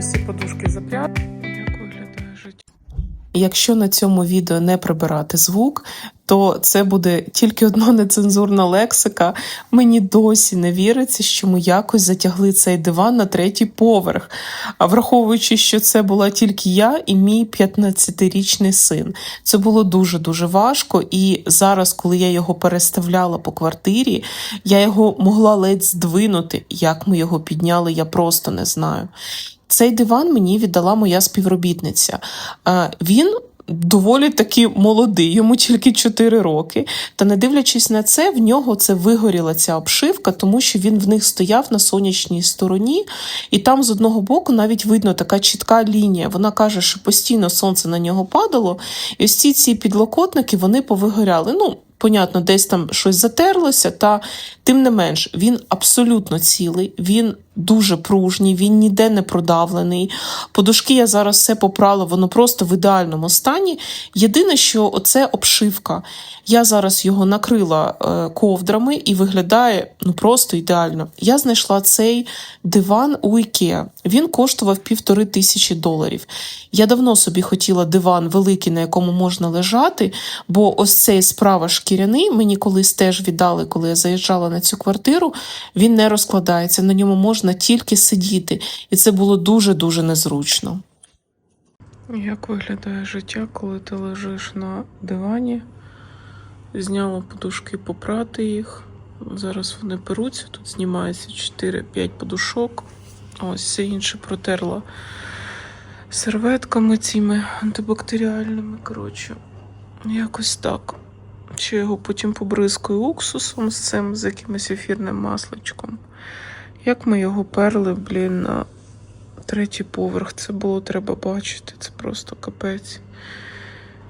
всі подушки життя? Якщо на цьому відео не прибирати звук, то це буде тільки одна нецензурна лексика. Мені досі не віриться, що ми якось затягли цей диван на третій поверх. А враховуючи, що це була тільки я і мій 15-річний син. Це було дуже дуже важко. І зараз, коли я його переставляла по квартирі, я його могла ледь здвинути. Як ми його підняли, я просто не знаю. Цей диван мені віддала моя співробітниця. Е, Він доволі таки молодий, йому тільки 4 роки. Та не дивлячись на це, в нього це вигоріла ця обшивка, тому що він в них стояв на сонячній стороні, і там з одного боку навіть видно така чітка лінія. Вона каже, що постійно сонце на нього падало, і ось ці ці підлокотники вони повигоряли. Ну, понятно, десь там щось затерлося, та тим не менш, він абсолютно цілий, він дуже пружній, він ніде не продавлений. Подушки я зараз все попрала, воно просто в ідеальному стані. Єдине, що оце обшивка. Я зараз його накрила е, ковдрами і виглядає ну просто ідеально. Я знайшла цей диван у Ікеа. Він коштував півтори тисячі доларів. Я давно собі хотіла диван великий, на якому можна лежати, бо ось цей справа шкіряний мені колись теж віддали, коли я заїжджала на цю квартиру. Він не розкладається, на ньому можна тільки сидіти, і це було дуже дуже незручно. Як виглядає життя, коли ти лежиш на дивані? Зняла подушки попрати їх. Зараз вони перуться. Тут знімається 4-5 подушок. Ось все інше протерла серветками цими антибактеріальними. Коротше, якось так. Ще його потім побризкаю уксусом з цим, з якимось ефірним масличком. Як ми його перли, блін, на третій поверх. Це було треба бачити. Це просто капець.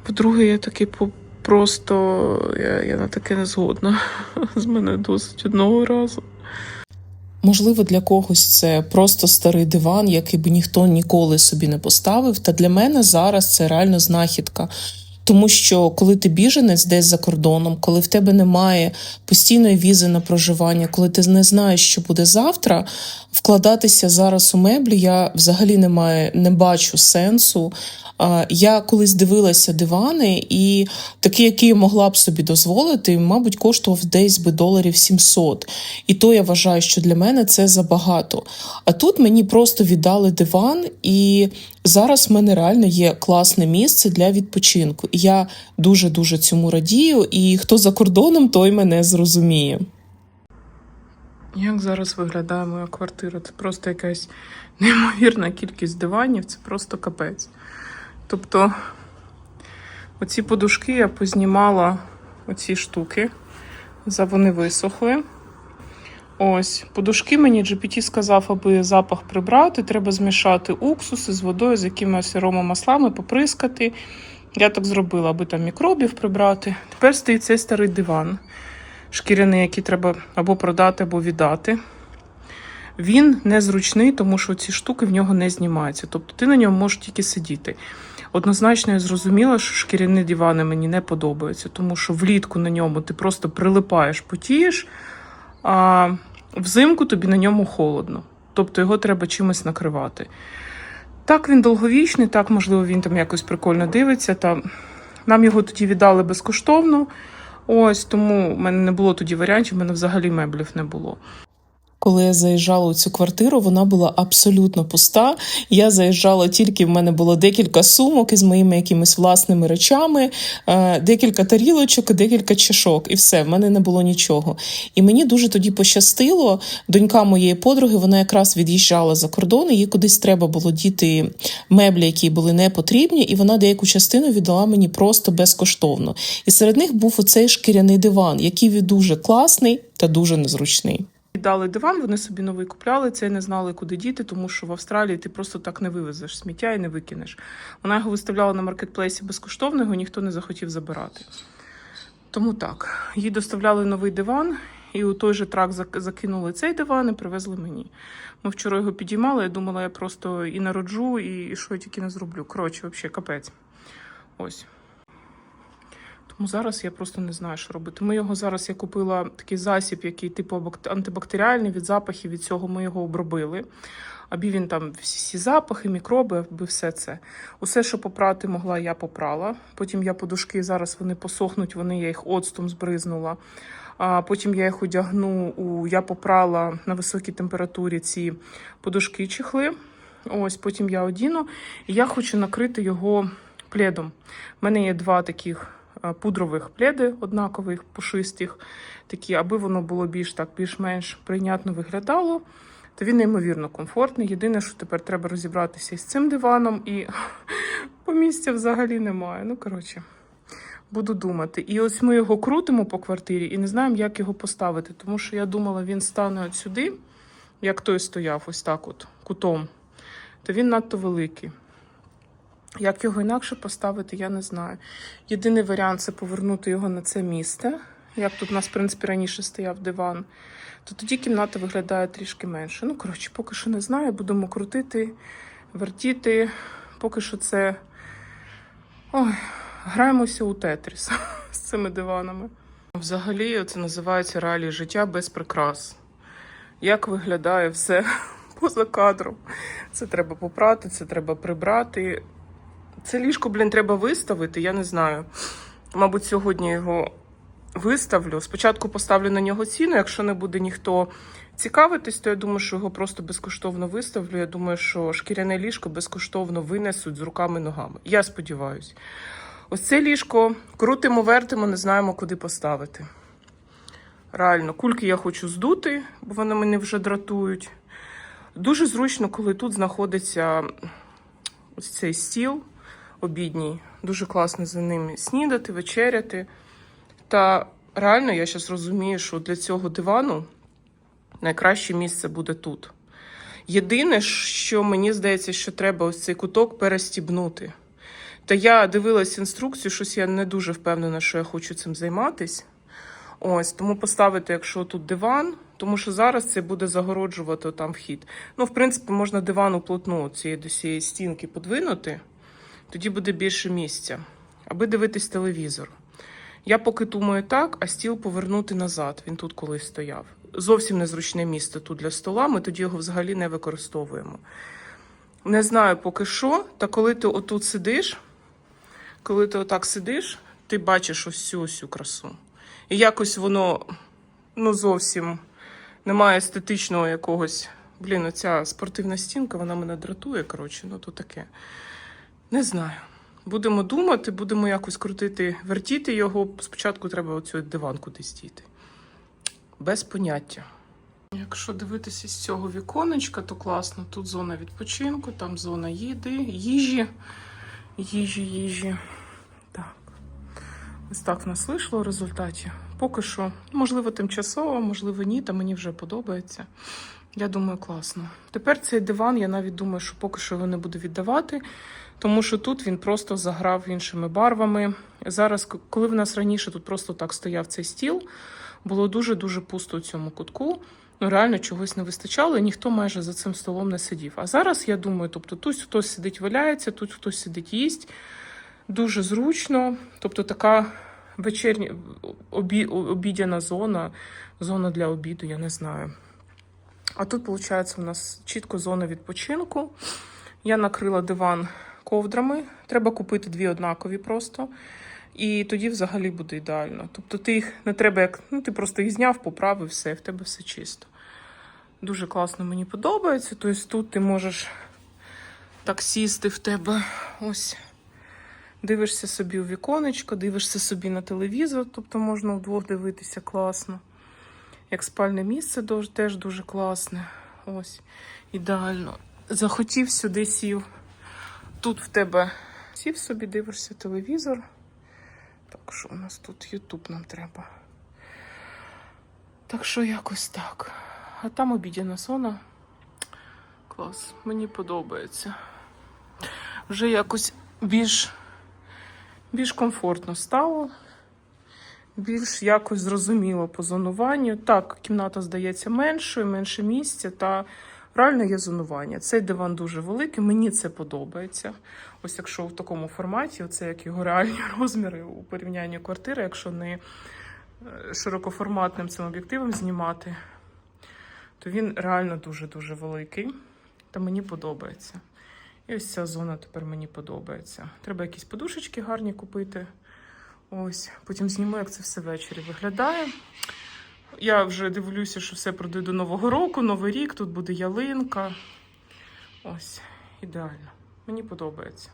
По-друге, я такий просто я, я на таке не згодна. З мене досить одного разу. Можливо, для когось це просто старий диван, який би ніхто ніколи собі не поставив. Та для мене зараз це реально знахідка. Тому що коли ти біженець десь за кордоном, коли в тебе немає постійної візи на проживання, коли ти не знаєш, що буде завтра, вкладатися зараз у меблі я взагалі не маю, не бачу сенсу. Я колись дивилася дивани, і такий, який я могла б собі дозволити, мабуть, коштував десь би доларів 700. І то я вважаю, що для мене це забагато. А тут мені просто віддали диван, і зараз в мене реально є класне місце для відпочинку. Я дуже дуже цьому радію. І хто за кордоном, той мене зрозуміє. Як зараз виглядає моя квартира? Це просто якась неймовірна кількість диванів, це просто капець. Тобто, оці подушки я познімала оці штуки, вони висохли. Ось, подушки мені GPT сказав, аби запах прибрати, треба змішати уксуси з водою, з якимись аромамаслами, поприскати. Я так зробила, аби там мікробів прибрати. Тепер стоїть цей старий диван шкіряний, який треба або продати, або віддати. Він незручний, тому що ці штуки в нього не знімаються. Тобто ти на ньому можеш тільки сидіти. Однозначно, я зрозуміла, що шкіряні дивани мені не подобаються, тому що влітку на ньому ти просто прилипаєш, потієш, а взимку тобі на ньому холодно. Тобто його треба чимось накривати. Так, він довговічний, так, можливо, він там якось прикольно дивиться. Та нам його тоді віддали безкоштовно. Ось тому в мене не було тоді варіантів, в мене взагалі меблів не було. Коли я заїжджала у цю квартиру, вона була абсолютно пуста. Я заїжджала тільки в мене було декілька сумок із моїми якимись власними речами, е, декілька тарілочок, декілька чашок, і все, в мене не було нічого. І мені дуже тоді пощастило. Донька моєї подруги, вона якраз від'їжджала за кордон, і їй кудись треба було діти меблі, які були не потрібні, і вона деяку частину віддала мені просто безкоштовно. І серед них був оцей шкіряний диван, який дуже класний та дуже незручний. Дали диван, вони собі новий купляли це не знали, куди діти, тому що в Австралії ти просто так не вивезеш сміття і не викинеш. Вона його виставляла на маркетплейсі безкоштовно, його ніхто не захотів забирати. Тому так, їй доставляли новий диван, і у той же трак закинули цей диван і привезли мені. Ми вчора його підіймали, я думала, я просто і народжу, і що я тільки не зроблю. Коротше, взагалі, капець. Ось. Тому зараз я просто не знаю, що робити. Ми його зараз я купила такий засіб, який типу антибактеріальний від запахів. Від цього ми його обробили. Аби він там всі, запахи, мікроби, аби все це. Усе, що попрати могла, я попрала. Потім я подушки зараз вони посохнуть, вони я їх оцтом збризнула. А потім я їх одягну у я попрала на високій температурі ці подушки чехли. Ось потім я одіну. І я хочу накрити його пледом. У мене є два таких пудрових пледи, однакових, пушистих, такі, аби воно було більш так, більш-менш прийнятно виглядало. То він неймовірно комфортний. Єдине, що тепер треба розібратися із цим диваном, і по місця взагалі немає. Ну, коротше, буду думати. І ось ми його крутимо по квартирі і не знаємо, як його поставити. Тому що я думала, він стане от сюди, як той стояв, ось так, от, кутом. То він надто великий. Як його інакше поставити, я не знаю. Єдиний варіант це повернути його на це місце. Як тут у нас, в принципі, раніше стояв диван, то тоді кімната виглядає трішки менше. Ну, коротше, поки що не знаю, будемо крутити, вертіти. Поки що це. Ой, граємося у Тетріс з цими диванами. Взагалі, це називається реалії життя без прикрас. Як виглядає все поза кадром? Це треба попрати, це треба прибрати. Це ліжко, блін, треба виставити, я не знаю. Мабуть, сьогодні його виставлю. Спочатку поставлю на нього ціну. Якщо не буде ніхто цікавитись, то я думаю, що його просто безкоштовно виставлю. Я думаю, що шкіряне ліжко безкоштовно винесуть з руками ногами. Я сподіваюся. Ось це ліжко крутимо, вертимо, не знаємо, куди поставити. Реально, кульки я хочу здути, бо вони мене вже дратують. Дуже зручно, коли тут знаходиться ось цей стіл обідній. Дуже класно за ним снідати, вечеряти. Та реально я зараз розумію, що для цього дивану найкраще місце буде тут. Єдине, що мені здається, що треба ось цей куток перестібнути. Та я дивилась інструкцію, щось я не дуже впевнена, що я хочу цим займатись. Ось, тому поставити, якщо тут диван, тому що зараз це буде загороджувати там вхід. Ну, в принципі, можна диван уплотну цієї до цієї стінки подвинути, тоді буде більше місця, аби дивитись телевізор. Я поки думаю так, а стіл повернути назад. Він тут колись стояв. Зовсім незручне місце тут для стола. Ми тоді його взагалі не використовуємо. Не знаю поки що, та коли ти отут сидиш, коли ти отак сидиш, ти бачиш ось цю красу. І якось воно ну зовсім немає естетичного якогось. Блін, оця спортивна стінка, вона мене дратує, коротше, ну то таке. Не знаю. Будемо думати, будемо якось крутити, вертіти його. Спочатку треба оцю диван кудись діти. Без поняття. Якщо дивитися з цього віконечка, то класно. Тут зона відпочинку, там зона їди, їжі. Їжі, їжі. Так. Ось так нас вийшло в результаті. Поки що, можливо, тимчасово, можливо, ні, та мені вже подобається. Я думаю, класно. Тепер цей диван, я навіть думаю, що поки що його не буду віддавати, тому що тут він просто заграв іншими барвами. Зараз, коли в нас раніше тут просто так стояв цей стіл, було дуже-дуже пусто у цьому кутку. Ну, реально чогось не вистачало, і ніхто майже за цим столом не сидів. А зараз я думаю, тобто тут хтось сидить, валяється, тут хтось сидить, їсть. Дуже зручно. Тобто така вечірня обі, обідяна зона, зона для обіду, я не знаю. А тут, виходить, у нас чітко зона відпочинку. Я накрила диван ковдрами. Треба купити дві однакові просто. І тоді взагалі буде ідеально. Тобто ти їх не треба як. Ну, ти просто їх зняв, поправив, все, в тебе все чисто. Дуже класно мені подобається. Тобто тут ти можеш так сісти в тебе ось. Дивишся собі у віконечко, дивишся собі на телевізор, тобто можна вдвох дивитися класно. Як спальне місце теж дуже класне. Ось, ідеально. Захотів сюди сів. Тут в тебе сів собі, дивишся телевізор. Так, що у нас тут Ютуб нам треба. Так що якось так. А там обідяна зона. Клас, мені подобається. Вже якось більш, більш комфортно стало. Більш якось зрозуміло по зонуванню. Так, кімната здається меншою, менше місця, та Реально є зонування. Цей диван дуже великий, мені це подобається. Ось якщо в такому форматі, це як його реальні розміри у порівнянні квартири, якщо не е, широкоформатним цим об'єктивом знімати, то він реально дуже-дуже великий. Та мені подобається. І ось ця зона тепер мені подобається. Треба якісь подушечки гарні купити. Ось, потім зніму, як це все ввечері виглядає. Я вже дивлюся, що все продаю до Нового року, Новий рік, тут буде ялинка. Ось, ідеально. Мені подобається.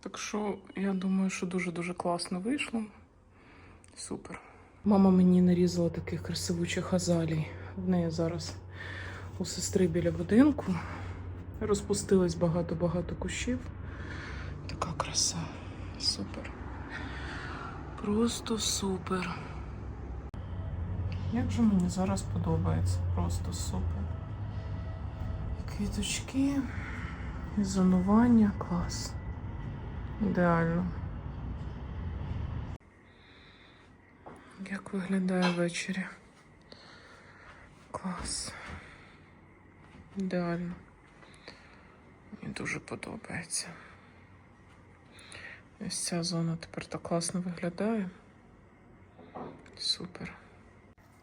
Так що я думаю, що дуже-дуже класно вийшло. Супер. Мама мені нарізала таких красивучих азалій. В неї зараз у сестри біля будинку. Розпустилось багато-багато кущів. Така краса. Супер. Просто супер. Як же мені зараз подобається, просто супер. Квіточки, зонування, клас. Ідеально. Як виглядає ввечері? Клас. Ідеально. Мені дуже подобається. Ось ця зона тепер так класно виглядає. Супер.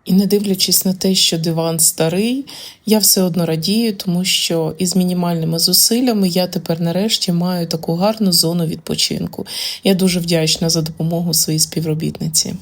І не дивлячись на те, що диван старий, я все одно радію, тому що із мінімальними зусиллями я тепер нарешті маю таку гарну зону відпочинку. Я дуже вдячна за допомогу своїй співробітниці.